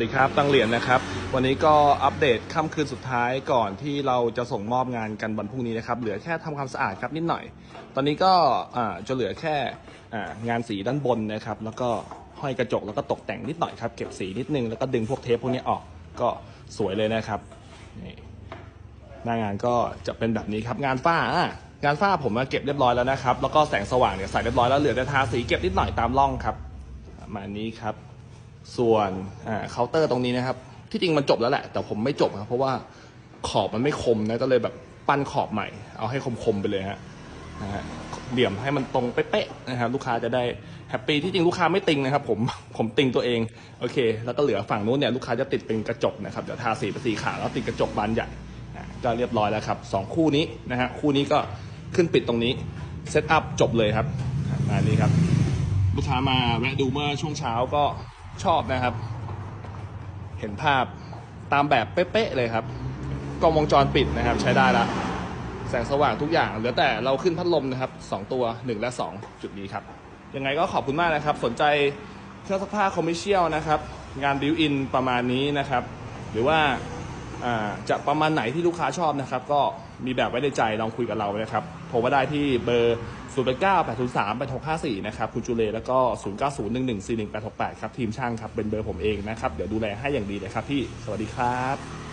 สวัสดีครับตั้งเหรียญนะครับ วันนี้ก็อัปเดตค่ำคืนสุดท้ายก่อนที่เราจะส่งมอบงานกันวันพรุ่งนี้นะครับ เหลือแค่ทำความสะอาดครับนิดหน่อย ตอนนี้ก็จะเหลือแค่งานสีด้านบนนะครับ แล้วก็ห้อยกระจกแล้วก็ตกแต่งนิดหน่อยครับเก็บสีนิดนึงแล้วก็ดึงพวกเทปพวกนี้ออกก็สวยเลยนะครับนี่หน้างานก็จะเป็นแบบนี้ครับงานฝ้างานฝ้าผมมาเก็บเรียบร้อยแล้วนะครับ แล้วก็แสงสว่างเนี่ยใส่เรียบร้อยแล้วเหลือแต่ทาสีเก็บนิดหน่อยตามร่องครับประมาณนี้ครับ ส่วนเคาน์เตอร์ตรงนี้นะครับ ที่จริงมันจบแล้วแหละ แต่ผมไม่จบครับเพราะว่าขอบมันไม่คมนะก็เลยแบบปั้นขอบใหม่ เอาให้คมๆไปเลยฮะนะฮะเหลี่ยมให้มันตรงเป๊ะๆนะครับลูกค้าจะได้แฮปปี้ที่จริงลูกค้าไม่ติงนะครับ ผมผมติงตัวเองโอเค แล้วก็เหลือฝั่งนู้นเนี่ยลูกค้าจะติดเป็นกระจกนะครับเดี๋ยวทาสีเป็นสีขาวแล้วติดกระจกบานใหญ่ก็เรียบร้อยแล้วครับสองคู่นี้นะฮะคู่นี้ก็ขึ้นปิดตรงนี้เซตอัพจบเลยครับอันนี้ครับ ลูกค้ามาแวะดูเมื่อช่วงเช้าก็ ชอบนะครับ เห็นภาพตามแบบเป๊ะๆเลยครับกล้องวงจรปิดนะครับ ใช้ได้ละแสงสว่างทุกอย่าง เหลือแต่เราขึ้นพัดลมนะครับสองตัว 1 และ 2 จุดนี้ครับ ยังไงก็ขอบคุณมากนะครับ สนใจเครื่องซักผ้าคอมมิชเชียลนะครับ งานบิวอินประมาณนี้นะครับ หรือว่า จะประมาณไหนที่ลูกค้าชอบนะครับ ก็มีแบบไว้ในใจลองคุยกับเรานะครับโทรมาได้ที่เบอร์ 0 9 8 0 3 8 6 5 4 นะครับคุณจูเลแล้วก็ 0 9 0 1 1 4 1 8 6 8 ครับ ทีมช่างครับ เป็นเบอร์ผมเองนะครับ เดี๋ยวดูแลให้อย่างดีเลยครับพี่ สวัสดีครับ